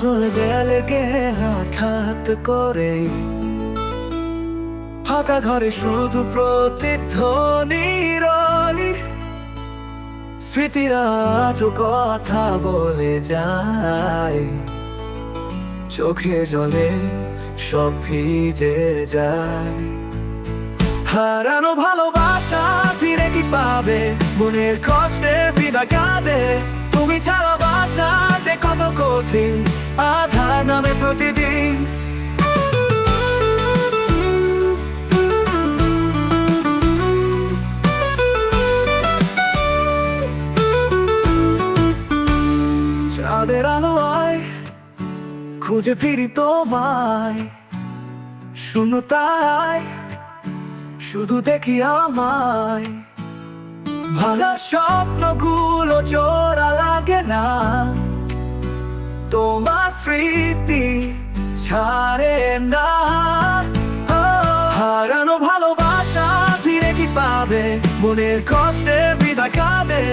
জ্বলে গেলে হঠাৎ করে। ফাঁকা ঘরে শুধু প্রতিধ্বনি রনি স্মৃতিরা আজও কথা বলে যায়। চোখে জলে সব ভিজে যায়। হারানো ভালোবাসা ফিরে কি পাবে? মনের কষ্টে বিদায় কাঁদে। তুমি ছাড়া চাঁদের আলো আয়, খুঁজে ফিরি তোমায়। শূন্যতায় শুধু দেখি আমায়। ভাঙা স্বপ্নগুলো জোড়া লাগে না। তোমার স্মৃতি ছাড়ে না। হারানো ভালোবাসা ফিরে কি পাবে? মনের কষ্টে বিদায় কাঁদে।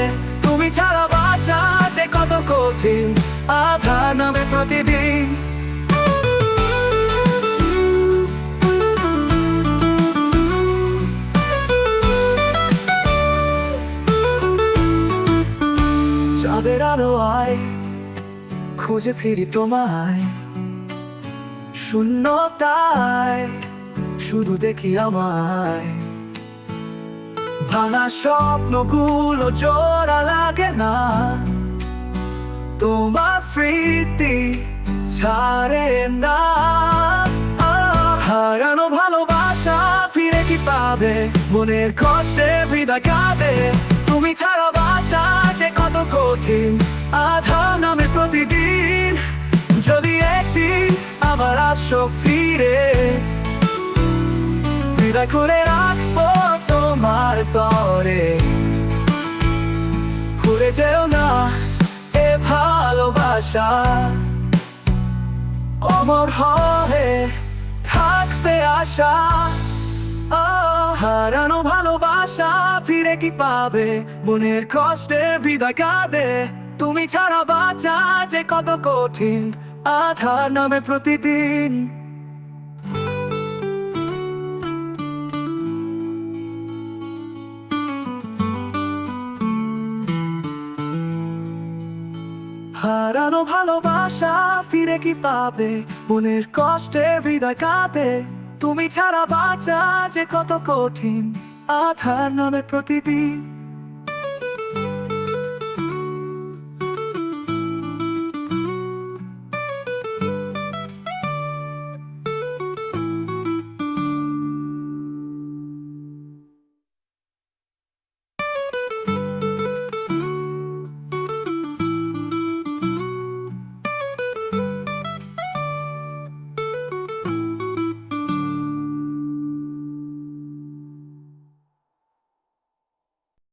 তুমি ছাড়া বাঁচা যে কত কঠিন। আধার নামে প্রতিদিন। চাঁদের আলো আয় খুঁজে ফিরি তোমায়। শূন্যতায় শুধু দেখি আমায়। ভাঙা স্বপ্নগুলো জোড়া লাগে না। তোমার স্মৃতি ছাড়ে না। হারানো ভালোবাসা ফিরে কি পাবে? মনের কষ্টে বিদায় কাঁদে। তুমি ছাড়া বাঁচা যে কত কঠিন। আধা নামে প্রতিদিন যদি একদিন আবার আসো ফিরে। বিদায় করে রাখব তোমার তরে। ঘুরে যেও না। ভালোবাসা অমর হয়ে থাকবে আশা, হারানো ভালোবাসা ফিরে কি পাবে? মনের কষ্টে বিদায় কাঁদে। তুমি ছাড়া বাঁচা যে কত কঠিন, আধার নামে প্রতিদিন হারানো ভালোবাসা ফিরে কি পাবে? মনের কষ্টে হৃদয় কাঁদে তুমি ছাড়া বাঁচা যে কত কঠিন। আধার নামে প্রতিদিন